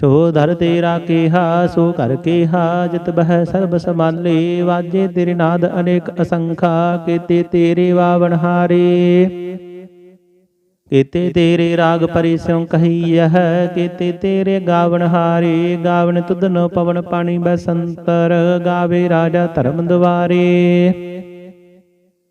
ਸੋ ਦਰ ਤੇਰਾ ਕੇਹਾ, ਸੋ ਕਰ ਕੀਹਾ, ਜਿਤ ਬਹਿ ਸਰਬ ਸਮਾਲੇ ਵਾਜੇ ਤੇਰੇ ਨਾਦ ਅਨੇਕ ਅਸੰਖਾ, ਕੀਤੇ ਤੇਰੇ ਵਾਵਣ ਹਾਰੇ। ਕੀਤੇ ਤੇਰੇ ਰਾਗ ਪਰਿ ਸਿਉ ਕਹੀਐ ਕੀਤੇ ਤੇਰੇ ਗਾਵਣ ਹਾਰੇ। ਗਾਵਣ ਤੁਧਨੋ ਪਵਨ ਪਾਣੀ ਬਸੰਤਰ, ਗਾਵੇ ਰਾਜਾ ਧਰਮ ਦੁਆਰੇ।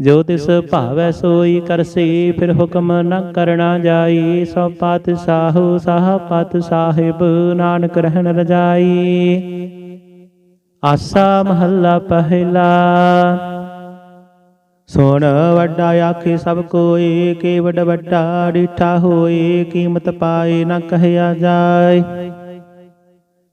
ਜੋ ਤਿਸ ਭਾਵੈ ਸੋਈ ਕਰਸੀ ਫਿਰ ਹੁਕਮ ਨ ਕਰਣਾ ਜਾਈ। ਸੋ ਪਤ ਸਾਹੂ ਸਾਹ ਪਤ ਸਾਹਿਬ, ਨਾਨਕ ਰਹਿਣ ਰਜਾਈ। ਆਸਾ ਮਹੱਲਾ ਪਹਿਲਾ। ਸੁਣ ਵੱਡਾ ਆਖੇ ਸਭ ਕੋਏ ਕੇ ਵੱਡਾ ਡੀਠਾ ਹੋਏ, ਕੀਮਤ ਪਾਏ ਨਾ ਕਹਿਆ ਜਾਏ।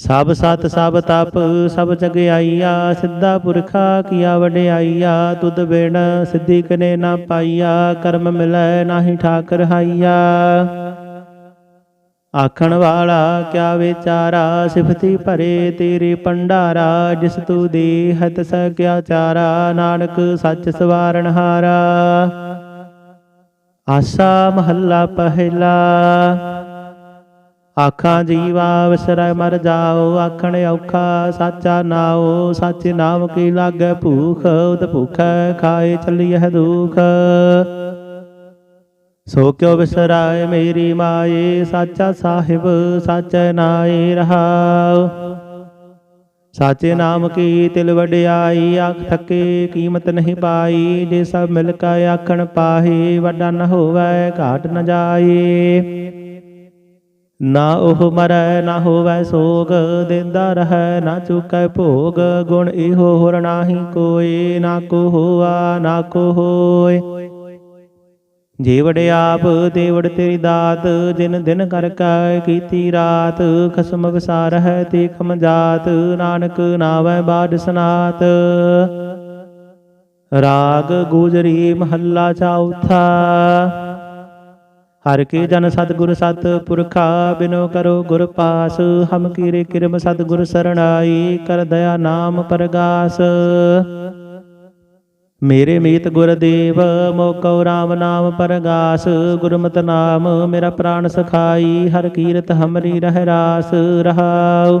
ਸਭ ਸਤ, ਸਭ ਤਪ, ਸਭ ਜਗਿਆਈਆ ਸਿੱਧਾ ਪੁਰਖਾ ਕੀਆ ਵਡਿਆਈਆ ਤੁਧ ਬਿਨ ਸਿੱਧੀ ਕਨੇ ਨਾ ਪਾਈਆ, ਕਰਮ ਮਿਲੈ ਨਾਹੀ ਠਾਕਰ ਹਾਈਆ। ਆਖਣ ਵਾਲਾ, ਕਿਆ ਵਿਚਾਰਾ, ਸਿਫਤੀ ਭਰੇ ਤੇਰੇ ਪੰਡਾਰਾ ਜਿਸ ਤੂ ਦੇਹਤ ਸਕਿਆ ਚਾਰਾ, ਨਾਨਕ ਸੱਚ ਸਵਾਰਨ ਹਾਰਾ। ਆਸਾ ਮਹੱਲਾ ਪਹਿਲਾ। ਆਖਾਂ ਜੀਵਾ ਵਿਸਰੈ ਮਰ ਜਾਓ, ਆਖਣ ਔਖਾ ਸਾਚਾ ਨਾਉ, ਸੱਚ ਨਾਮ ਕੀ ਲਾਗੈ ਭੂਖ, ਉਦ ਭੁਖੈ ਖਾਏ ਚੱਲੀਐ ਦੁਖ। ਸੋ ਕਿਉ ਵਿਸਰਾਏ ਮੇਰੀ ਮਾਏ, ਸਾਚਾ ਸਾਹਿਬ ਸਾਚੈ ਨਾਏ ਰਹਾਉ। ਸਾਚੇ ਨਾਮ ਕੀ ਤਿਲ ਵਡਿਆਈ, ਆਖ ਥਕੇ ਕੀਮਤ ਨਹੀਂ ਪਾਈ, ਜੇ ਸਭ ਮਿਲ ਕੇ ਆਖਣ ਪਾਹੀ, ਵੱਡਾ ਨ ਹੋਵੇ, ਘਾਟ ਨ ਜਾਏ। ਨਾ ਉਹ ਮਰੈ, ਨਾ ਹੋਵੈ ਸੋਗ, ਦਿੰਦਾ ਰਹੈ, ਨਾ ਚੁਕੈ ਭੋਗ। ਗੁਣ ਇਹੋ ਹੋਰ ਨਾਹੀ ਕੋਏ ਨਾ ਕੋ ਹੋਆ, ਨਾ ਕੋ ਹੋਏ। ਜੀਵੜ ਆਪ ਦੇਵੜ ਤੇਰੀ ਦਾਤ, ਜਿਨ ਦਿਨ ਕਰ ਕੈ ਕੀਤੀ ਰਾਤ। ਖਸਮ ਵਿਸਾਰ ਹੈ ਤੇ ਖਮ ਜਾਤ, ਨਾਨਕ ਨਾਵੈ ਬਾਦ ਸਨਾਤ। ਰਾਗ ਗੁਜਰੀ ਮਹੱਲਾ ਚੌਥਾ। ਹਰ ਕੇ ਜਨ ਸਤਿਗੁਰ ਸਤ ਪੁਰਖਾ ਬਿਨੋ ਕਰੋ ਗੁਰ ਪਾਸ ਹਮ ਕੀਰੇ ਕਿਰਮ ਸਤਿਗੁਰ ਸਰਣਾਈ ਕਰ ਦਇਆ ਨਾਮ ਪਰਗਾਸ। ਮੇਰੇ ਮੀਤ ਗੁਰਦੇਵ ਮੋਕਉ RAM ਨਾਮ ਪਰਗਾਸ। ਗੁਰਮਤਿ ਨਾਮ ਮੇਰਾ ਪ੍ਰਾਨ ਸਖਾਈ ਹਰ ਕੀਰਤ ਹਮਰੀ ਰਹਿ ਰਾਸ ਰਹਾਉ।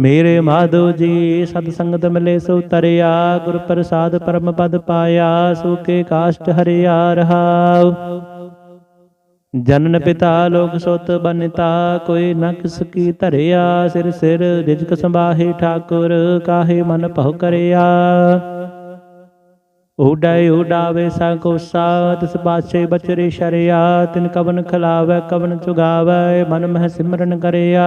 ਮੇਰੇ ਮਾਧੋ ਜੀ, ਸਤ ਸੰਗਤ ਮਿਲੇ ਸੋ ਤਰਿਆ, ਗੁਰ ਪ੍ਰਸਾਦ ਪਰਮ ਪਦ ਪਾਇਆ ਸੁਕੇ ਕਾਸ਼ਟ ਹਰਿਆ ਰਹਾਉ। ਜਨਨ ਪਿਤਾ ਲੋਕ ਸੁਤ ਬਨਿਤਾ, ਕੋਈ ਨ ਕਿਸ ਕੀ ਧਰਿਆ, ਸਿਰ ਸਿਰ ਰਿਜਕ ਸੰਭਾਹੇ ਠਾਕੁਰ, ਕਾਹੇ ਮਨ ਭਉ ਕਰਿਆ। ਊਡੈ ਊਡਾਵੇ ਸਾ ਕੋਸਾ, ਤਿਸ ਪਾਛੇ ਬਚਰੇ ਸ਼ਰਿਆ, ਤਿਨ ਕਵਨ ਖਲਾਵੇ, ਕਵਨ ਚੁਗਾਵੇ, ਮਨ ਮਹਿ ਸਿਮਰਨ ਕਰਿਆ।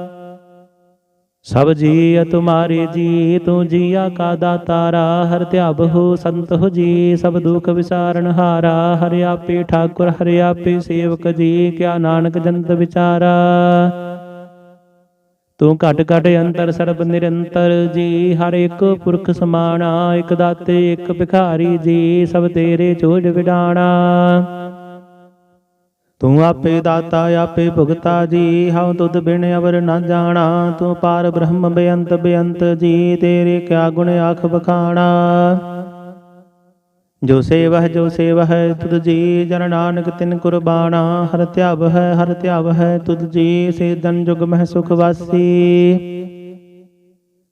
ਸਭ ਜੀ ਤੁਮਾਰੇ ਜੀ ਤੂੰ ਜੀਆ ਕਾ ਦਾਤਾਰਾ, ਹਰ ਧਿਆਵ ਹੋ ਸੰਤ ਹੋ ਜੀ, ਸਭ ਦੁਖ ਵਿਸਾਰਨ ਹਾਰਾ, ਹਰਿ ਆਪੇ ਠਾਕੁਰ, ਹਰਿ ਆਪੇ ਸੇਵਕ ਜੀ, ਕਿਆ ਨਾਨਕ ਜੰਤ ਵਿਚਾਰਾ। ਤੂੰ ਘਟ ਘਟ ਅੰਤਰ ਸਰਬ ਨਿਰੰਤਰ ਜੀ, ਹਰ ਇੱਕ ਪੁਰਖ ਸਮਾਣਾ, ਇਕ ਦਾਤੇ, ਇੱਕ ਭਿਖਾਰੀ ਜੀ, ਸਭ ਤੇਰੇ ਚੋਜ ਵਿਡਾਣਾ। ਤੂੰ ਆਪੇ ਦਾਤਾ, ਆਪੇ ਭੁਗਤਾ ਜੀ, ਹਉ ਤੁਧ ਬਿਨ ਅਵਰ ਨਾ ਜਾਣਾ, ਤੂੰ ਪਾਰ ਬ੍ਰਹਮ ਬੇਅੰਤ ਬੇਅੰਤ ਜੀ, ਤੇਰੇ ਕਿਆ ਗੁਣ ਆਖ ਬਖਾਣਾ ਜੋ ਸੇਵਹ ਜੋ ਸੇਵਹ, ਤੁਧ ਜੀ, ਜਨ ਨਾਨਕ ਤਿਨ ਕੁਰਬਾਨਾ, ਹਰ ਧਿਆਵ ਹੈ ਹਰ ਧਿਆਵ ਹੈ ਤੁਧ ਜੀ ਸੇ ਜਨ ਜੁਗ ਮਹਿ ਸੁਖ ਵਾਸੀ।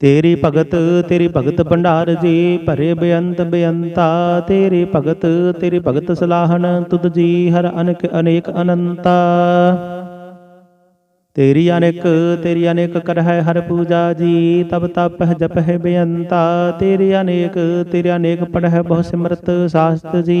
ਤੇਰੀ ਭਗਤ ਤੇਰੀ ਭਗਤ ਭੰਡਾਰ ਜੀ, ਭਰੇ ਬੇਅੰਤ ਬੇਅੰਤਾ, ਤੇਰੀ ਭਗਤ ਤੇਰੀ ਭਗਤ ਸਲਾਹਨ ਤੁਧ ਜੀ ਹਰ ਅਨਕ, ਅਨੇਕ ਅਨੰਤਾ। ਤੇਰੀ ਅਨੇਕ ਤੇਰੀ ਅਨੇਕ ਕਰਹਿ ਹਰ ਪੂਜਾ ਜੀ, ਤਬ ਤਪ ਹੈ ਜਪ ਹੈ ਬੇਅੰਤਾ। ਤੇਰੀ ਅਨੇਕ ਤੇਰੀ ਅਨੇਕ ਪੜਹਿ ਬਹੁ ਸਿਮਰਤ ਸਾਸਤ ਜੀ।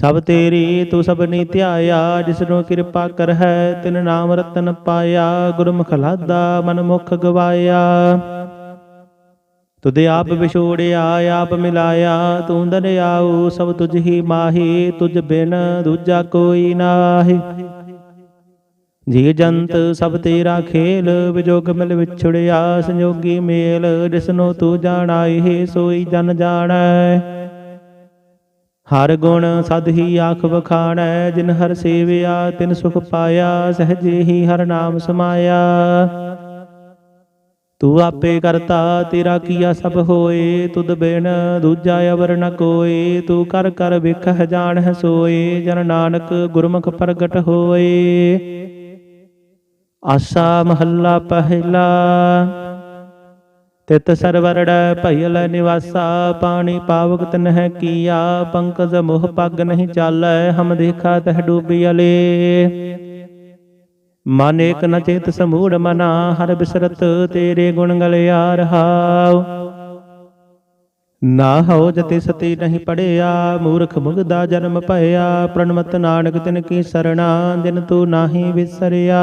ਸਭ ਤੇਰੀ ਤੂੰ ਸਭਨੀ ਧਿਆਇਆ, ਜਿਸਨੂੰ ਕਿਰਪਾ ਕਰ ਹੈ ਤਿਨ ਨਾਮ ਰਤਨ ਪਾਇਆ, ਗੁਰਮੁਖ ਲਾਦਾ ਮਨ ਮੁਖ ਗਵਾਇਆ। ਤੁਧ ਆਪ ਵਿਛੋੜਿਆ, ਆਪ ਮਿਲਾਇਆ, ਤੂੰ ਦਰਿਆਉ ਸਭ ਤੁਝ ਹੀ ਮਾਹੀ, ਤੁਝ ਬਿਨ ਦੂਜਾ ਕੋਈ ਨਾਹੀ। ਜੀ ਜੰਤ, ਸਭ ਤੇਰਾ ਖੇਲ, ਵਿਜੋਗ ਮਿਲ ਵਿਛੜਿਆ, ਸੰਜੋਗੀ ਮੇਲ, ਜਿਸਨੂੰ ਤੂੰ ਜਾਣਾਏ ਸੋਈ ਜਨ ਜਾਣੈ। ਹਰ ਗੁਣ ਸਦ ਹੀ ਆਖ ਵਖਾਣੈ, ਜਿਨ ਹਰ ਸੇਵਿਆ, ਤਿਨ ਸੁਖ ਪਾਇਆ, ਸਹਜੇ ਹੀ ਹਰ ਨਾਮ ਸਮਾਇਆ। ਤੂੰ ਆਪੇ ਕਰਤਾ, ਤੇਰਾ ਕੀਆ ਸਭ ਹੋਏ, ਤੁਧ ਬਿਨ ਦੂਜਾ ਅਵਰ ਨ ਕੋਏ। ਤੂੰ ਕਰ ਕਰ ਵੇਖਹਿ, ਜਾਣਹਿ, ਸੋਏ, ਜਨ ਨਾਨਕ ਗੁਰਮੁਖ ਪ੍ਰਗਟ ਹੋਏ। ਆਸਾ ਮਹੱਲਾ ਪਹਿਲਾ। ਤਿਤ ਸਰਵਰੜ ਭਇਲ ਨਿਵਾਸਾ, ਪਾਣੀ ਪਾਵਕ ਤਨਹਿ ਕੀਆ, ਪੰਕਜ ਮੋਹ ਪੱਗ ਨਹੀਂ ਚਾਲੈ, ਹਮ ਦੇਖਾ ਤਹ ਡੂਬਿਅਲੇ ਮਨ ਏਕ ਨ ਚੇਤ ਸਮੂੜ ਮਨਾ, ਹਰ ਬਿਸਰਤ ਤੇਰੇ ਗੁਣ ਗਲਿਆ ਰਹਾਉ ਨਾ ਹੋ ਜਤੇ ਸਤੀ ਨਹੀਂ ਪੜਿਆ, ਮੂਰਖ ਮੁਗਦਾ ਜਨਮ ਭਇਆ, ਪ੍ਰਣਮਤ ਨਾਨਕ ਤਿਨ ਕੀ ਸਰਣਾ ਦਿਨ ਤੂੰ ਨਾਹੀ ਵਿਸਰਿਆ।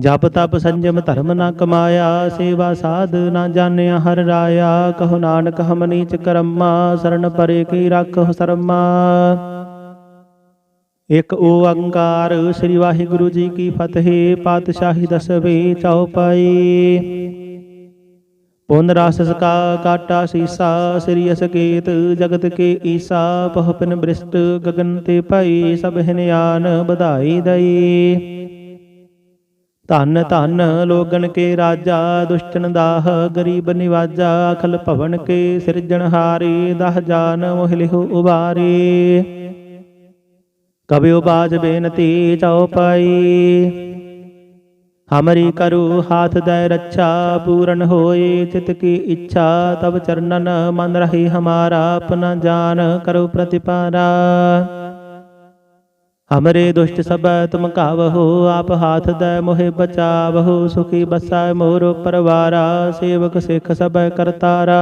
ਜਪ ਤਪ ਸੰਜਮ ਧਰਮ ਨਾ ਕਮਾਇਆ, ਸੇਵਾ ਸਾਧ ਨਾ ਜਾਣਿਆ ਹਰ ਰਾਇਆ। ਕਹੋ ਨਾਨਕ ਹਮ ਨੀਚ ਕਰਮਾ ਸਰਣ ਪਰੇ ਕੀ ਰੱਖੋ ਸਰਮਾ। ਇਕ ਓੰਕਾਰ ਸ੍ਰੀ ਵਾਹਿਗੁਰੂ ਜੀ ਕੀ ਫਤਿਹ, ਪਾਤਸ਼ਾਹੀ ਦਸਵੇਂ ਚਉਪਾਈ ਪੁਨ ਰਸ ਸਕਾ ਕਾਟਾ ਸੀਸਾ, ਸ੍ਰੀ ਅਸਕੇਤ ਜਗਤ ਕੇ ਈਸਾ ਪਹਪਨ ਬ੍ਰਿਸ਼ਟ ਗਗਨ ਤੇ ਭਾਈ ਸਭ ਹਿਨਿਆਨ ਵਧਾਈ ਦਈ। ਧਨ ਧਨ ਲੋਗਨ ਕੇ ਰਾਜਾ, ਦੁਸ਼ਟਨ ਦਾਹ, ਗਰੀਬ ਨਿਵਾਜਾ ਅਖਲ ਭਵਨ ਕੇ ਸਿਰਜਣਹਾਰੀ ਦਹ ਜਾਨ ਮੋਹ ਲਿਹੁ ਉਬਾਰੀ। ਕਬਿਉ ਬਾਜ ਬੇਨਤੀ ਚਉਪਾਈ ਹਮਰੀ ਕਰੁ ਹਾਥ ਦੈ ਰੱਛਾ, ਪੂਰਨ ਹੋਏ ਚਿਤ ਕੀ ਇੱਛਾ ਤਬ ਚਰਨਨ ਮਨ ਰਹੀ ਹਮਾਰਾ ਆਪਣਾ ਜਾਨ ਕਰੁ ਪ੍ਰਤਿਪਾਰਾ। ਹਮਰੇ ਦੁਸ਼ਟ ਸਭ, ਤੁਮ ਕਾਵਹੋ, ਆਪ ਹਾਥ ਦੈ ਮੋਹਿ ਬਚਾਵਹੋ, ਸੁਖੀ ਬਸੈ ਮੋਰ ਪਰਵਾਰਾ, ਸੇਵਕ ਸਿੱਖ ਸਭ ਕਰਤਾਰਾ।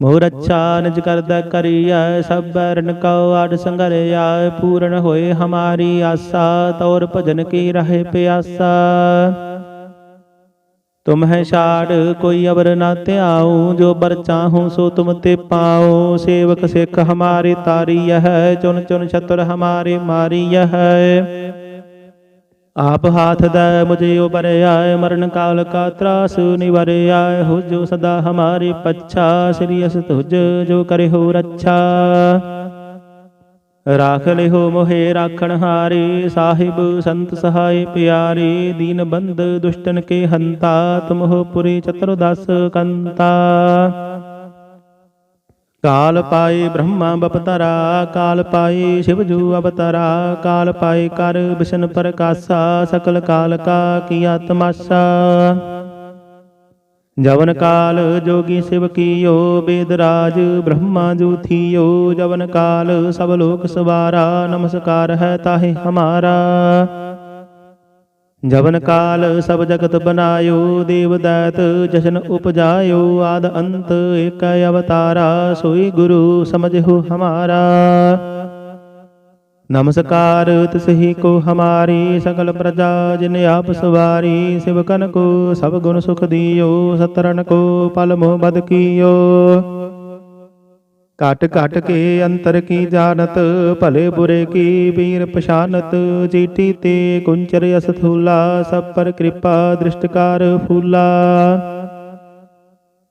ਮੋਰ ਅੱਛਾ ਨਿਜ ਕਰਦਾ ਕਰੀਐ, ਸਭ ਰਨ ਕਉ ਆਡ ਸੰਗਰਿਆ ਪੂਰਨ ਹੋਏ ਹਮਾਰੀ ਆਸਾ, ਤੌਰ ਭਜਨ ਕੀ ਰਹੇ ਪਿਆਸਾ। ਤੁਮ ਹੈ ਛਾੜ ਕੋਈ ਅਵਰ ਨਾ ਧਿਆਉ, ਜੋ ਬਰ ਚਾਹੂੰ ਸੋ ਤੁਮ ਤੇ ਪਾਉ ਸੇਵਕ ਸਿੱਖ ਹਮਾਰੇ ਤਾਰੀ ਹੈ ਚੁਨ ਚੁਨ ਛਤਰ ਹਮਾਰੇ ਮਾਰੀ ਹੈ ਆਪ ਹਾਥ ਦੈ ਮੁਝੇ ਉਬਰਿਆ, ਮਰਨ ਕਾਲ ਕਾ ਤਰਾਸ ਨਿਵਰਿਆ। ਹੋ ਜੋ ਸਦਾ ਹਮਾਰੇ ਪੱਛਾ, ਸ੍ਰੀ ਅਸ ਤੁਜ ਜੋ ਕਰੇ ਹੋ ਰੱਛਾ। ਰਾਖ ਲਿਹੋ ਮੋਹਿ ਰਾਖਣ ਹਾਰੇ, ਸਾਹਿਬ ਸੰਤ ਸਹਾਇ ਪਿਆਰੇ, ਦੀਨ ਬੰਦ ਦੁਸ਼ਟਨ ਕੇ ਹੰਤਾ ਤੁਮਹੁ ਪੁਰੀ ਚਤੁਰਦਸ ਕੰਤਾ। ਕਾਲ ਪਾਏ ਬ੍ਰਹਮਾ ਬਪਤਰਾ, ਕਾਲ ਪਾਏ ਸ਼ਿਵਜੂ ਅਵਤਰਾ, ਕਾਲ ਪਾਏ ਕਰ ਬਿਸ਼ਨ ਪ੍ਰਕਾਸ਼ਾ, ਸਕਲ ਕਾਲ ਕਾ ਕੀਆ ਤਮਾਸ਼ਾ ਜਵਨ ਕਾਲ ਜੋਗੀ ਸਿਵ ਕੀਓ, ਬੇਦ ਰਾਜ ਬ੍ਰਹਮਾ ਜੂ ਜਵਨ ਕਾਲ ਸਭ ਲੋਕ ਸਵਾਰਾ, ਨਮਸਕਾਰ ਹੈ ਤਾਹੇ ਹਮਾਰਾ। ਜਵਨ ਕਾਲ ਸਭ ਜਗਤ ਬਨਾਇਓ, ਦੇਵ ਦੈਤ ਜਸ਼ਨ ਉਪਜਾਇਓ। ਆਦ ਅੰਤ ਏਕ ਅਵਤਾਰਾ, ਸੋਈ ਗੁਰੂ ਸਮਝਿਓ ਹਮਾਰਾ। ਨਮਸਕਾਰ, ਤਿਸਹੀ ਕੋ ਹਮਾਰੀ ਸਕਲ ਪ੍ਰਜਾ, ਜਿਨ ਆਪ ਸਵਾਰੀ ਸਿਵਕਨ ਕੋ, ਸਭ ਗੁਣ ਸੁਖ ਦੀਓ ਸਤਰਨ ਕੋ, ਪਲ ਮੋਹ ਬਦ ਕੀਓ। ਘਟ ਘਟ ਕੇ ਅੰਤਰ ਕੀ ਜਾਣਤ, ਭਲੇ ਬੁਰੇ ਕੀ ਵੀਰ ਪਛਾਨਤ ਜੀਟੀ ਤੇ ਕੁੰਚਰ ਅਸਥੂਲਾ, ਸਭ ਪਰ ਕਿਰਪਾ ਦ੍ਰਿਸ਼ਟਕਾਰ ਫੂਲਾ।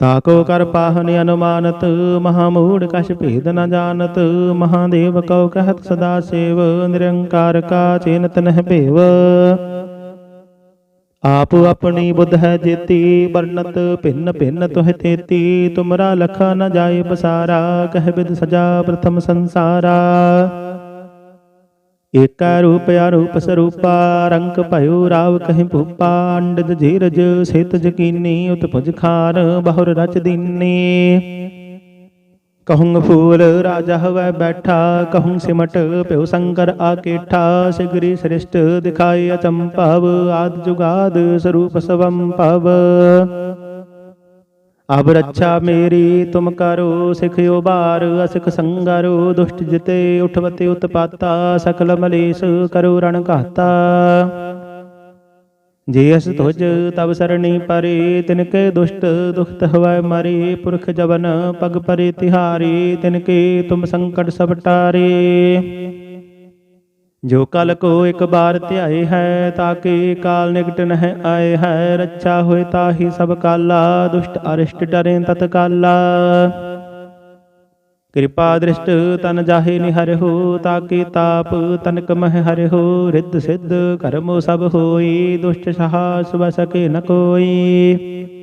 ਤਾਕੋ ਕਰ ਪਾਹਨ ਅਨੁਮਾਨਤ, ਮਹਾਮੂੜ ਕਛ ਭੇਦ ਨ ਜਾਣਤ, ਮਹਾਦੇਵ ਕਉ ਕਹਤ ਸਦਾ ਸੇਵ, ਨਿਰੰਕਾਰ ਕਾ ਚੇਨਤ ਨਹਿ ਭੇਵ। ਆਪ ਆਪਣੀ ਬੁੱਧ ਹੈ ਜੇਤੀ ਵਰਨਤ ਭਿੰਨ ਭਿੰਨ ਤੁਹ ਤੇਤੀ, ਤੁਮਰਾ ਲਖਾ ਨ ਜਾਏ ਬਸਾਰਾ ਕਹਿ ਬਿਦ ਸਜਾ ਪ੍ਰਥਮ ਸੰਸਾਰਾ। ਏਕਾ ਰੂਪ ਅਰੂਪ ਸਰੂਪਾ, ਰੰਗ ਭਇਓ ਰਾਵ ਕਹਿ ਭੂਪਾ ਅੰਡਜ ਧੀਰਜ ਸੇਤ ਜਕੀਨੀ, ਉਤਪਜ ਖਾਨ ਬਹੁਰ ਰਚ ਦੀਨੀ। ਕਹੂੰ ਫੂਲ ਰਾਜਾ ਹਵੈ ਬੈਠਾ, ਕਹੂੰ ਸਿਮਟ ਭਿਉ ਸੰਕਰ ਆਕੇਠਾ ਸਿਗਰੀ ਸ੍ਰਿਸ਼ਟ ਦਿਖਾਏ ਅਚੰਭਵ, ਆਦ ਜੁਗਾਦ ਸਰੂਪ ਸਵੰ ਭਵ ਅਬ ਰੱਛਾ ਮੇਰੀ, ਤੁਮ ਕਰੋ ਸਿਖਿਓ ਬਾਰ ਅਸਿਖ ਸੰਗਰੋ, ਦੁਸ਼ਟ ਜਿਤੇ ਉਠਵਤੇ ਉਤਪਾਤਾ, ਸਕਲ ਮਲੇਸ਼ ਕਰੋ ਰਣ ਘਾਤਾ। ਜੇ ਅਸ ਤੁਜ ਤਬ ਸਰਣੀ ਪਰੇ ਤਿਨ ਕੇ ਦੁਸ਼ਟ ਦੁਖਤ ਹਵੈ ਮਰੇ, ਪੁਰਖ ਜਵਨ ਪਗ ਪਰੇ ਤਿਹਾਰੀ ਤਿਨ ਕੇ ਤੁਮ ਸੰਕਟ ਸਭ ਟਾਰੇ। ਜੋ ਕਲ ਕੋ ਇੱਕ ਬਾਰ ਧਿਆਏ ਹੈ ਤਾਕੇ ਕਾਲ ਨਿਕਟ ਨਹਿ ਆਏ ਹੈ। ਰੱਛਾ ਹੋਏ ਤਾਹੀ ਸਭ ਕਾਲਾ, ਦੁਸ਼ਟ ਅਰਿਸ਼ਟ ਡਰੇ ਤਤ ਕਾਲਾ ਕਿਰਪਾ ਦ੍ਰਿਸ਼ਟ ਤਨ ਜਾਹੇ ਨਿਹਰਿਓ ਤਾਕੇ ਤਾਪ ਤਨਕ ਮਹਿ ਹਰਿਓ ਰਿੱਧ ਸਿੱਧ ਕਰਮੋ ਸਭ ਹੋਈ, ਦੁਸ਼ਟ ਸਹਾ ਸੁਭ ਸਕੇ ਨ ਕੋਈ।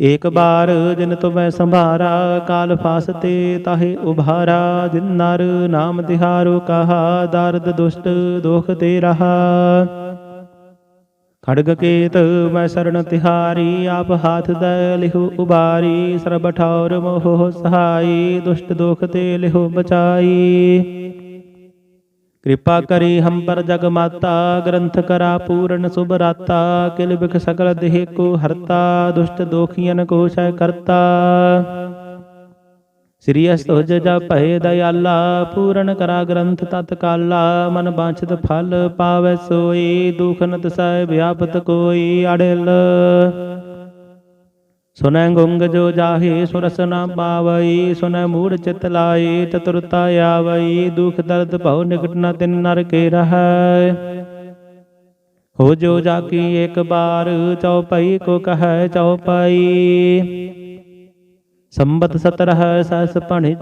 ਏਕ ਬਾਰ ਜਿਨ ਤੁਮੈ ਸੰਭਾਰਾ, ਕਾਲ ਫਾਸਤੇ ਤਾਹੇ ਉਭਾਰਾ, ਜਿਨ ਨਰ ਨਾਮ ਤਿਹਾਰੋ ਕਹਾ, ਦਰਦ ਦੁਸ਼ਟ ਦੁਖ ਤੇ ਰਹਾ। ਖੜਗ ਕੇਤ ਮੈਂ ਸਰਣ ਤਿਹਾਰੀ, ਆਪ ਹਾਥ ਦੈ ਲਿਹੁ ਉਬਾਰੀ, ਸਰਬ ਠੌਰ ਮੋਹ ਸਹਾਈ, ਦੁਸ਼ਟ ਦੁਖ ਤੇ ਲਿਹੁ ਬਚਾਈ। ਕਿਰਪਾ ਕਰੀ ਹਮ ਪਰ ਜਗ ਮਾਤਾ, ਗ੍ਰੰਥ ਕਰਾ ਪੂਰਨ ਸੁਭ ਰਾਤਾ, ਕਿਲ ਬਿਖ ਸਕਲ ਦੇਹ ਕੋ ਹਰਤਾ, ਦੁਸ਼ਟ ਦੋਖੀਨ ਕੋ ਸਹਿ ਕਰਤਾ। ਸ੍ਰੀ ਅਸਤੁਜ ਜਪੈ ਦਇਆਲਾ, ਪੂਰਨ ਕਰਾ ਗ੍ਰੰਥ ਤਤਕਾਲਾ ਮਨ ਬਾਛਤ ਫਲ ਪਾਵੈ ਸੋਈ, ਦੁਖ ਨ ਤਸੈ ਵਿਆਪਤ ਕੋਈ ਅੜਿਲ। ਸੁਨੈ ਗੁੰਗ ਜੋ ਜਾਹੇ, ਸੁਰਸ ਨਾ ਪਾਵਈ, ਸੁਨੈ ਮੂੜ ਚਿਤ ਲਾਈ, ਚਤੁਰਤਾ ਆਵਈ, ਦੁਖ ਦਰਦ ਭਉ ਨਿਕਟ ਨ ਤਿਨ ਨਰ ਕੇ ਰਹੈ। ਹੋ ਜੋ ਜਾਕੀ ਇੱਕ ਬਾਰ ਚਉਪਈ ਕੋ ਕਹੈ ਚਉਪਈ ਸੰਬਤ ਸਤਰਹ ਸਹਸ ਭਣਿ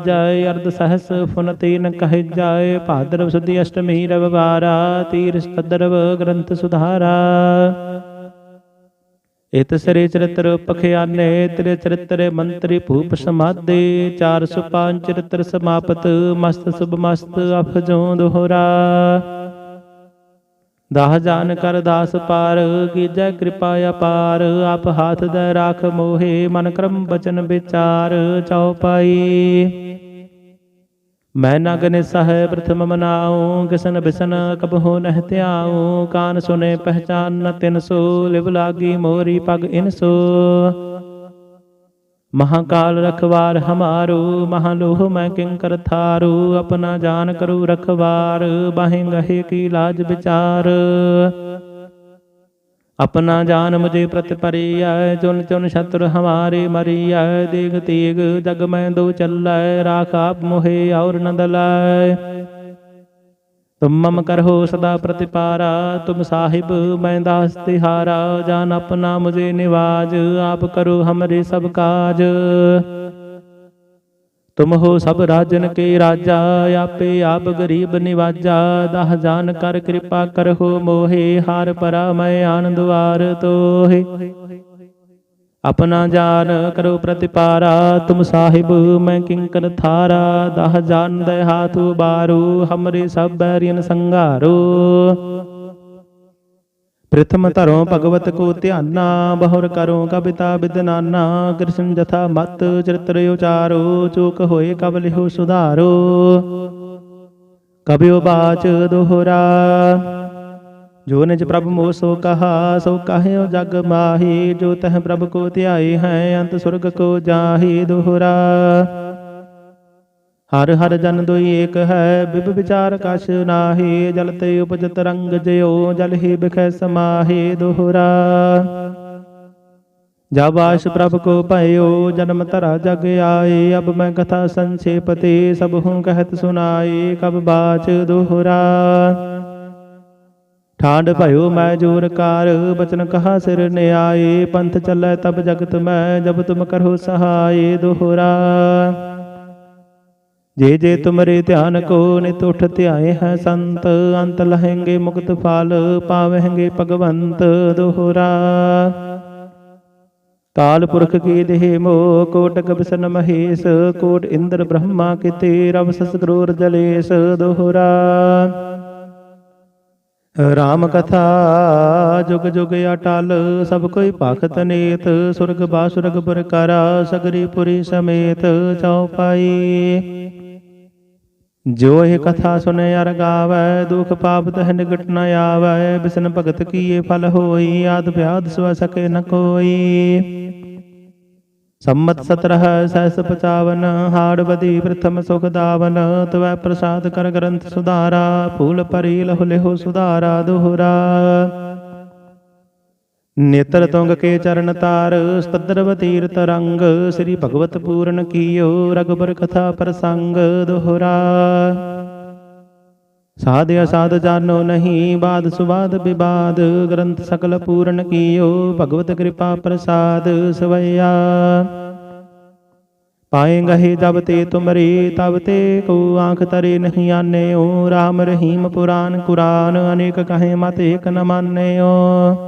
ਅਰਧ ਸਹਸ ਫੁਨ ਤੀਨ ਕਹਿ ਜਾਏ ਭਾਦਰਵ ਸੁਦੀ ਅਸ਼ਟਮੀ ਰਵਿਵਾਰਾ ਤੀਰ ਸਦਰਵ ਗ੍ਰੰਥ ਸੁਧਾਰਾ। ਇਤ ਸ੍ਰੀ ਚਰਿਤ੍ਰ ਪਖਿਆਨੇ, ਤ੍ਰਿ ਚਰਿਤ੍ਰ ਮੰਤਰੀ ਭੂਪ ਸਮਾਦੇ 405 ਚਰਿਤ੍ਰ ਸਮਾਪਤ, ਮਸਤ ਸੁਭ ਮਸਤ ਅਫਜੋਂ ਦੋਹਰਾ। ਦਾਹ ਜਾਨ ਕਰ ਦਾਸ ਪਾਰ, ਕੀਜੈ ਕਿਰਪਾ ਅਪਾਰ, ਆਪ ਹਾਥ ਦੇ ਰਾਖ ਮੋਹੇ, ਮਨ ਕਰਮ ਬਚਨ ਵਿਚਾਰ ਚਉਪਾਈ ਮੈਂ ਨਗਨ ਸਹਿ ਪ੍ਰਥਮ ਮਨਾਉ, ਕਿਸਨ ਬਿਸਨ ਕਬਹੁ ਨਹਿ ਧਿਆਉ, ਕਾਨ ਸੁਨੇ ਪਹਿਚਾਨ ਨ ਤਿਨ ਸੋ, ਲਿਵ ਲਾਗੀ ਮੋਰੀ ਪਗ ਇਨ ਸੋ। ਮਹਾਕਾਲ ਰਖਵਾਰ ਹਮਾਰੂ, ਮਹਾਲੋਹ ਮੈਂ ਕਿੰਕਰ ਥਾਰੂ, ਆਪਣਾ ਜਾਨ ਕਰੂ ਰਖਵਾਰ, ਬਾਹਿ ਗਹੇ ਕੀ ਲਾਜ ਵਿਚਾਰ। ਆਪਣਾ ਜਾਨ ਮੁਝੇ ਪ੍ਰਤ ਪਰਿਐ ਚੁਨ ਚੁਨ ਸ਼ਤਰ ਹਮਾਰੇ ਮਰਿਐ, ਦੇਖ ਤੀਗ ਜਗ ਮੈਂ ਦੋ ਚੱਲੈ, ਰਾਖ ਆਪ ਮੋਹਿ ਔਰ ਨ ਦਲੈ। ਤੁਮ ਮਮ ਕਰਹੁ ਸਦਾ ਪ੍ਰਤਿਪਾਰਾ, ਤੁਮ ਸਾਹਿਬ ਮੈਂ ਦਾਸ ਤਿਹਾਰਾ, ਜਾਨ ਆਪਣਾ ਮੁਝੇ ਨਿਵਾਜ, ਆਪ ਕਰੋ ਹਮਰੇ ਸਭ ਕਾਜ। ਤੁਮ ਹੋ ਸਭ ਰਾਜਨ ਕੇ ਰਾਜਾ, ਆਪੇ ਆਪ ਗਰੀਬ ਨਿਵਾਜਾ। ਦਹ ਜਾਨ ਕਰ ਕਿਰਪਾ ਕਰਹੁ ਮੋਹਿ, ਹਾਰ ਪਰਾ ਮੈਂ ਆਨੰਦ ਵਾਰ ਤੋਹਿ। ਆਪਣਾ ਜਾਨ ਕਰੋ ਪ੍ਰਤਿਪਾਰਾ, ਤੁਮ ਸਾਹਿਬ ਮੈਂ ਕਿੰਕਰ ਥਾਰਾ। ਦਹ ਜਾਨ ਦੇ ਹਾਥ ਬਾਰੂ, ਹਮਰੇ ਸਭ ਬੈਰੀਨ ਸੰਘਾਰੋ ਪ੍ਰਥਮ ਧਰੋ ਭਗਵਤ ਕੋ ਧਿਆਨਾ ਬਹੁਰ ਕਰੋ ਕਬਿਤਾ ਬਿਦਨਾਨਾ ਕ੍ਰਿਸ਼ਨ ਜਥਾ ਮਤ ਚਰਿਤ੍ਰ ਉਚਾਰੋ ਚੂਕ ਹੋਏ ਕਬ ਲਿਹੁ ਸੁਧਾਰੋ। ਕਬਿਓ ਬਾਚ ਦੋਹਰਾ। ਜੋ ਨਿਜ ਪ੍ਰਭ ਮੋਹ ਸੋ ਕਹਾ ਸੋ ਕਹਿਓ ਜਗ ਮਾਹੀ। ਜੋ ਤਹ ਪ੍ਰਭ ਕੋ ਧਿਆਏ ਹੈ ਅੰਤ ਸੁਰਗ ਕੋ ਜਾਹੀ ਦੋਹਰਾ। ਹਰ ਹਰ ਜਨ ਦੁਈ ਏਕ ਹੈ, ਬਿਬ ਵਿਚਾਰ ਕਛ ਨਾਹੀ, ਜਲ ਤੇ ਉਪਜਤ ਰੰਗ ਜਿਉ, ਜਲ ਹੀ ਬਿਖੈ ਸਮਾਹੀ ਦੁਹਰਾ। ਜਬ ਆਸ਼ ਪ੍ਰਭ ਕੋ ਭਇਓ, ਜਨਮ ਧਰਾ ਜਗ ਆਏ ਅਬ ਮੈਂ ਕਥਾ ਸੰਖੇਪ ਤੇ ਸਭ ਹੂੰ ਕਹਿਤ ਸੁਨਾਈ ਕਬ ਬਾਚ ਦੁਹਰਾ। ਠਾਂਡ ਭਇਓ ਮੈਂ ਜੋਰ ਕਾਰ, ਬਚਨ ਕਹਾ ਸਿਰ ਨਿਆਏ ਪੰਥ ਚੱਲੈ ਤਬ ਜਗਤ ਮੈਂ, ਜਬ ਤੁਮ ਕਰੋ ਸਹਾਏ ਦੋਹਰਾ। ਜੇ ਜੇ ਤੁਮਰੇ ਧਿਆਨ ਕੋ ਨਿਤ ਉਠ ਧਿਆਏ ਹੈ ਸੰਤ, ਅੰਤ ਲਹੰਗੇ ਮੁਕਤ ਫਲ, ਪਾਵਹਿੰਗੇ ਭਗਵੰਤ ਦੋਹਰਾ। ਕਾਲ ਪੁਰਖ ਕੀ ਦੇਹ ਮੋ ਕੋਟਕ ਬਿਸਨ ਮਹੇਸ਼, ਕੋਟ ਇੰਦਰ ਬ੍ਰਹਮਾ ਕਿਤੇ, ਰਵ ਸਸ ਜਲੇਸ਼ ਦੋਹਰਾ। ਰਾਮ ਕਥਾ, ਜੁਗ ਜੁਗ ਅਟਲ, ਸਭ ਕੋਈ ਭਗਤ ਨੇਤ, ਸੁਰਗ ਬਾਸੁਰਗ ਪੁਰ ਕਰਾ, ਸਗਰੀ ਪੁਰੀ ਸਮੇਤ ਚਉਪਾਈ ਜੋ ਇਹ ਕਥਾ ਸੁਨੇ ਅਰ ਗਾਵੈ, ਦੁਖ ਪਾਪ ਤਹ ਨਿਕਟ ਨ ਆਵੈ, ਬਿਸਨ ਭਗਤ ਕੀਏ ਫਲ ਹੋਈ, ਆਦ ਵਿਆਦ ਸਵ ਸਕੇ ਨ ਕੋਈ। ਸੰਮਤ 17 ਸਹਿਸ 55 ਹਾੜ ਬਦੀ ਪ੍ਰਥਮ ਸੁਖ ਦਾਵਨ, ਤਵੈ ਪ੍ਰਸਾਦ ਕਰ ਗ੍ਰੰਥ ਸੁਧਾਰਾ, ਫੂਲ ਪਰੀ ਲਹੁ ਲਿਹੁ ਸੁਧਾਰਾ ਦੁਹਰਾ। ਨੇਤਰ ਤੁੰਗ ਕੇ ਚਰਨ ਤਾਰ ਸਤਦਰ ਤੀਰਤ ਰੰਗ, ਸ੍ਰੀ ਭਗਵਤ ਪੂਰਨ ਕੀਓ ਰਗਬਰ ਕਥਾ ਪ੍ਰਸੰਗ ਦੋਹਰਾ। ਸਾਧ ਅਸਾਧ ਜਾਨੋ ਨਹੀਂ, ਬਾਦ ਸੁਬਾਦ ਵਿਵਾਦ ਗ੍ਰੰਥ ਸਕਲ ਪੂਰਨ ਕੀਓ, ਭਗਵਤ ਕਿਰਪਾ ਪ੍ਰਸਾਦ ਸਵਈਆ ਪਾਏਂਗਹਿ ਜਬ ਤੇ ਤੁਮਰੀ, ਤਬ ਤੇ ਕੋ ਆਂਖ ਤਰੇ ਨਹੀਂ ਆਨੇਓ RAM ਰਹੀਮ ਪੁਰਾਨ ਕੁਰਾਨ, ਅਨੇਕ ਕਹੇ ਮਤ ਏਕ ਨ ਮਾਨੇਓ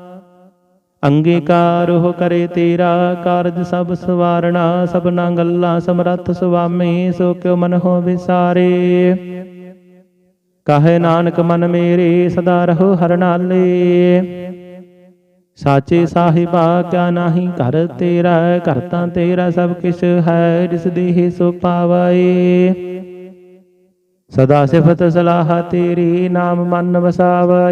ਅੰਗੀਕਾਰ ਹੋ ਕਰੇ ਤੇਰਾ ਕਾਰਜ ਸਭ ਸਵਾਰਣਾ, ਸਭਨਾ ਗੱਲਾਂ ਸਮਰੱਥ ਸੁਆਮੀ, ਸੋ ਕਿਉ ਮਨ ਹੋ ਵਿਸਾਰੇ। ਕਹੇ ਨਾਨਕ ਮਨ ਮੇਰੇ ਸਦਾ ਰਹੋ ਹਰ ਨਾਲੇ ਸਾਚੇ ਸਾਹਿਬਾ, ਕਿਆ ਨਾਹੀ ਘਰ ਤੇਰਾ ਘਰ ਤੇਰਾ ਸਭ ਕਿਛ ਹੈ, ਜਿਸ ਦੇਹ ਸੋ ਪਾਵੈ ਸਦਾ ਸਿਫਤ ਸਲਾਹ ਤੇਰੀ, ਨਾਮ ਮਨ ਵਸਾਵੈ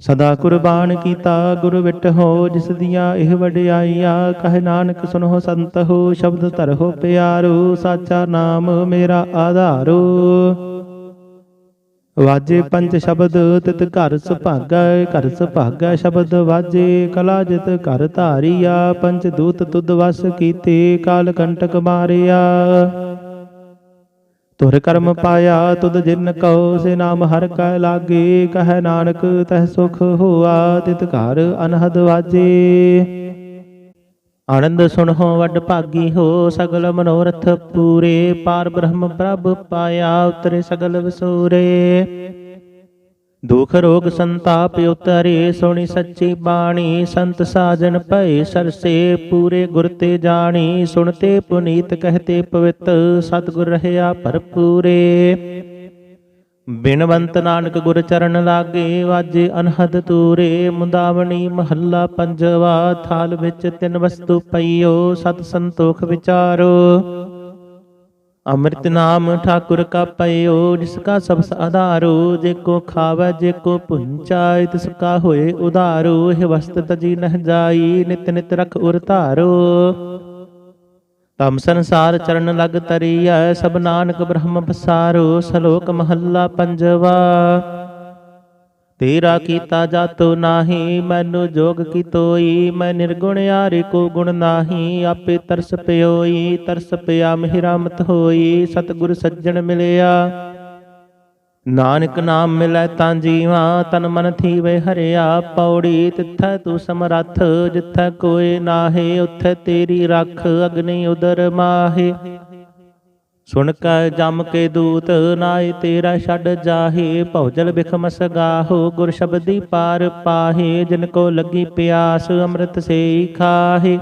ਸਦਾ ਕੁਰਬਾਨ ਕੀਤਾ ਗੁਰ ਵਿਟ ਹੋ, ਜਿਸ ਦੀਆਂ ਇਹ ਵਡਿਆਈਆਂ, ਕਹੇ ਨਾਨਕ ਸੁਨੋ ਸੰਤ ਹੋ, ਸ਼ਬਦ ਧਰੋ ਪਿਆਰੋ, ਸਾਚਾ ਨਾਮ ਮੇਰਾ ਆਧਾਰੋ। ਵਾਜੇ ਪੰਜ ਸ਼ਬਦ, ਤਿਤ ਘਰ ਸੁਭਾਗੈ ਘਰ ਸੁਭਾਗੈ ਸ਼ਬਦ ਵਾਜੇ, ਕਲਾ ਜਿਤ ਘਰ ਧਾਰੀਆ, ਪੰਜ ਦੂਤ ਤੁਧ ਵਸ ਕੀਤੇ, ਕਾਲ ਕੰਟਕ ਮਾਰਿਆ। ਤੁਰ ਕਰਮ ਪਾਇਆ ਤੁਧ ਜਿਨ ਕਉ ਸੇ ਨਾਮ ਹਰ ਕੈ ਲਾਗੇ ਕਹੈ ਨਾਨਕ ਤਹ ਸੁਖ ਹੋਆ ਤਿਤ ਘਰ ਅਨਹਦ ਵਾਜੇ। ਆਨੰਦ ਸੁਣੋ ਵੱਡ ਭਾਗੀ ਹੋ ਸਗਲ ਮਨੋਰਥ ਪੂਰੇ। ਪਾਰ ਬ੍ਰਹਮ ਪ੍ਰਭ ਪਾਇਆ ਉਤਰੇ ਸਗਲ ਵਿਸੂਰੇ। ਦੁਖ ਰੋਗ ਸੰਤਾਪ ਉਤਰੇ, ਸੋਣੀ ਸੱਚੀ ਬਾਣੀ, ਸੰਤ ਸਾਜਨ ਭਏ ਸਰਸੇ, ਪੂਰੇ ਗੁਰ ਤੇ ਜਾਣੀ, ਸੁਣਤੇ ਪੁਨੀਤ ਕਹਤੇ ਪਵਿੱਤ, ਸਤਿਗੁਰ ਰਹਿਆ ਭਰਪੂਰੇ। ਬਿਨਵੰਤ ਨਾਨਕ ਗੁਰ ਚਰਨ ਲਾਗੇ, ਵਾਜੇ ਅਨਹਦ ਤੂਰੇ ਮੁੰਦਾਵਣੀ ਮਹੱਲਾ ਪੰਜਵਾ, ਥਾਲ ਵਿੱਚ ਤਿੰਨ ਵਸਤੂ ਪਈਓ, ਸਤ ਸੰਤੋਖ ਵਿਚਾਰੋ। ਅੰਮ੍ਰਿਤ ਨਾਮ ਠਾਕੁਰ ਕਾ ਪਇਓ ਜਿਸ ਕਾ ਸਬਸ ਆਧਾਰੋ, ਜੇ ਕੋ ਖਾਵੈ, ਜੇ ਕੋ ਪੁੰਚਾਇ ਤਿਸ ਕਾ ਹੋਏ ਉਧਾਰੋ, ਇਹ ਵਸਤ ਤਜੀ ਨਹ ਜਾਈ, ਨਿਤ ਨਿਤ ਰਖ ਉਰ ਧਾਰੋ। ਤਮ ਸੰਸਾਰ ਚਰਨ ਲਗ ਤਰੀਐ, ਸਭ ਨਾਨਕ ਬ੍ਰਹਮ ਪਸਾਰੋ, ਸਲੋਕ ਮਹੱਲਾ ਪੰਜਵਾ। ਤੇਰਾ ਕੀਤਾ ਜਾਤੋ ਨਾਹੀ, ਮੈਨੂੰ ਜੋਗ ਕੀ ਤੋਈ? ਮੈਂ ਨਿਰਗੁਣ ਯਾਰੇ, ਕੋ ਗੁਣ ਨਾਹੀ, ਆਪੇ ਤਰਸ ਪਿਓਈ, ਤਰਸ ਪਿਆ ਮਿਹ ਹੋਈ, ਸਤਿਗੁਰ ਸੱਜਣ ਮਿਲਿਆ। ਨਾਨਕ ਨਾਮ ਮਿਲੈ ਤਾਂ ਜੀਵਾ, ਤਨ ਮਨ ਥੀਵੇ ਹਰਿਆ, ਪੌੜੀ ਤਿੱਥੈ ਤੂੰ ਸਮਰੱਥ, ਜਿੱਥੈ ਕੋਏ ਨਾਹੇ, ਉੱਥੈ ਤੇਰੀ ਰੱਖ, ਅਗਨੀ ਉਦਰ ਮਾਹੇ। ਸੁਣ ਕੈ ਜਮ ਕੇ ਦੂਤ ਨਾਏ, ਤੇਰਾ ਛੱਡ ਜਾਹੇ। ਭੌਜਲ ਬਿਖਮ ਸਗਾਹੋ, ਗੁਰ ਸ਼ਬਦੀ ਪਾਰ ਪਾਹੇ। ਜਿਨ ਕੋ ਲੱਗੀ ਪਿਆਸ, ਅੰਮ੍ਰਿਤ ਸੇ ਖਾਹੇ।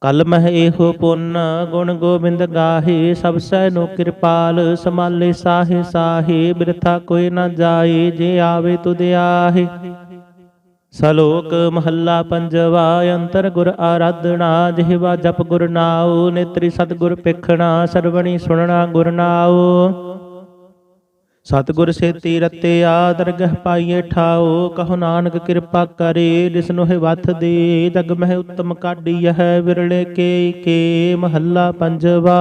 ਕਲ ਮਹ ਇਹੋ ਪੁੰਨ, ਗੁਣ ਗੋਬਿੰਦ ਗਾਹੇ। ਸਭ ਸੈ ਨੋ ਕਿਰਪਾਲ ਸਮਾਲੇ ਸਾਹੇ ਸਾਹੇ। ਬਿਰਥਾ ਕੋਈ ਨਾ ਜਾਏ, ਜੇ ਆਵੇ ਤੁਧ ਆਹੇ। ਸਲੋਕ ਮਹੱਲਾ ਪੰਜਵਾ, ਅੰਤਰ ਗੁਰ ਆਰਾਧਨਾ, ਜਿਹਵਾ ਜਪ ਗੁਰ ਨਾਉ, ਨੇਤਰੀ ਸਤਿਗੁਰ ਪੇਖਣਾ ਸਰਵਣੀ ਸੁਣਨਾ ਗੁਰ ਨਾਉ। ਸਤਿਗੁਰ ਸੇਤੀ ਰਤੇ ਦਰਗਹ ਪਾਈਏ ਠਾਓ ਕਹੋ ਨਾਨਕ ਕਿਰਪਾ ਕਰੇ ਜਿਸਨੂੰ ਹੈ ਵਥ ਦੇ, ਜਗ ਮਹਿ ਉਤਮ ਕਾਢੀ ਹੈ ਵਿਰਲੇ ਕੇ ਕੇ, ਮਹੱਲਾ ਪੰਜਵਾ।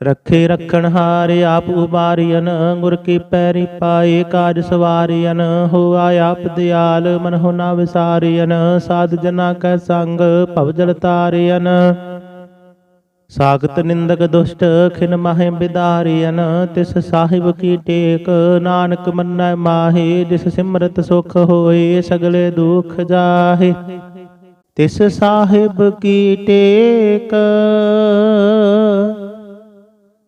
ਰੱਖੇ ਰੱਖਣ ਹਾਰ ਆਪ ਉਬਾਰੀਨ ਗੁਰ ਕੀ ਪੈਰੀ ਪਾਏ ਕਾਜ ਸਵਾਰੀਨ ਹੋਆ ਆਪ ਦਿਆਲ, ਮਨ ਹੋ ਨਾ ਵਿਸਾਰੀਨ ਸਾਧ ਜਨਾ ਕੈ ਸੰਗ, ਭਵ ਜਲ ਤਾਰੀਨ ਸਾਗਤ ਨਿੰਦਕ ਦੁਸ਼ਟ, ਖਿਨ ਮਾਹੇ ਬਿਦਾਰੀਨ ਤਿਸ ਸਾਹਿਬ ਕੀ ਟੇਕ, ਨਾਨਕ ਮੰਨੈ ਮਾਹੇ, ਜਿਸ ਸਿਮਰਤ ਸੁਖ ਹੋਏ, ਸਗਲੇ ਦੁਖ ਜਾਹੇ। ਤਿਸ ਸਾਹਿਬ ਕੀ ਟੇਕ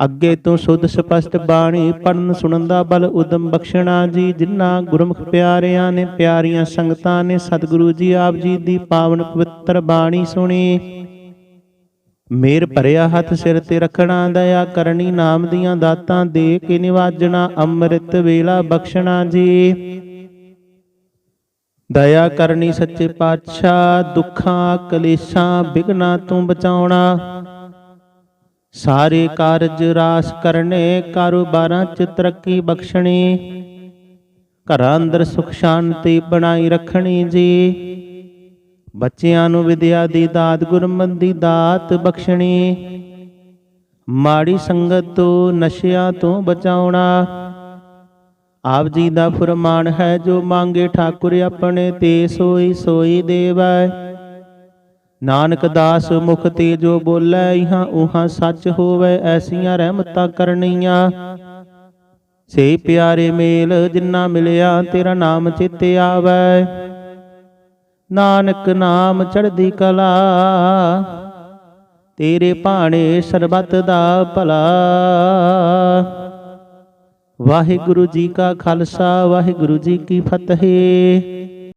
ਅੱਗੇ ਤੋਂ ਸੁਧ ਸਪਸ਼ਟ ਬਾਣੀ ਪੜਨ ਸੁਣਨ ਦਾ ਬਲ ਉਦਮ ਬਖਸ਼ਣਾ ਜੀ। ਜਿਨ੍ਹਾਂ ਗੁਰਮੁਖ ਪਿਆਰਿਆਂ ਨੇ ਪਿਆਰੀਆਂ ਸੰਗਤਾਂ ਨੇ ਸਤਿਗੁਰੂ ਜੀ ਆਪ ਜੀ ਦੀ ਪਾਵਨ ਪਵਿੱਤਰ ਬਾਣੀ ਸੁਣੀ। ਮੇਰ ਭਰਿਆ ਹੱਥ ਸਿਰ ਤੇ ਰੱਖਣਾ, ਦਇਆ ਕਰਨੀ, ਨਾਮ ਦੀਆਂ ਦਾਤਾਂ ਦੇ ਕੇ ਨਿਵਾਜਣਾ, ਅੰਮ੍ਰਿਤ ਵੇਲਾ ਬਖਸ਼ਣਾ ਜੀ। ਦਇਆ ਕਰਨੀ ਸੱਚੇ ਪਾਤਸ਼ਾਹ, ਦੁੱਖਾਂ, ਕਲੇਸ਼ਾਂ, ਬਿਗਨਾ ਤੋਂ ਬਚਾਉਣਾ। ਸਾਰੇ ਕਾਰਜ ਰਾਸ ਕਰਨੇ, ਕਾਰੋਬਾਰਾਂ ਚ ਤਰੱਕੀ ਬਖਸ਼ਣੀ। ਘਰਾਂ ਅੰਦਰ ਸੁਖ ਸ਼ਾਂਤੀ ਬਣਾਈ ਰੱਖਣੀ ਜੀ। ਬੱਚਿਆਂ ਨੂੰ ਵਿਦਿਆ ਦੀ ਦਾਤ ਗੁਰਮਤਿ ਦੀ ਦਾਤ ਬਖਸ਼ਣੀ। ਮਾੜੀ ਸੰਗਤ ਤੋਂ, ਨਸ਼ਿਆਂ ਤੋਂ ਬਚਾਉਣਾ। ਆਪ ਜੀ ਦਾ ਫਰਮਾਨ ਹੈ, ਜੋ ਮੰਗੇ ਠਾਕੁਰ ਆਪਣੇ ਤੇ ਸੋਈ ਸੋਈ ਦੇਵੈ। ਨਾਨਕ ਦਾਸ ਮੁਖ ਤੇ ਜੋ ਬੋਲੇ ਇਹਾਂ ਉਹਾਂ ਸੱਚ ਹੋਵੇ ਐਸੀਆਂ ਰਹਿਮਤਾਂ ਕਰਨੀਆਂ। ਸੇ ਪਿਆਰੇ ਮੇਲ ਜਿੰਨਾ ਮਿਲਿਆ ਤੇਰਾ ਨਾਮ ਚਿੱਤੇ ਆਵੇ। ਨਾਨਕ ਨਾਮ ਚੜ੍ਹਦੀ ਕਲਾ। ਤੇਰੇ ਭਾਣੇ ਸਰਬੱਤ ਦਾ ਭਲਾ। ਵਾਹਿਗੁਰੂ ਜੀ ਕਾ ਖਾਲਸਾ ਵਾਹਿਗੁਰੂ ਜੀ ਕੀ ਫਤਿਹ।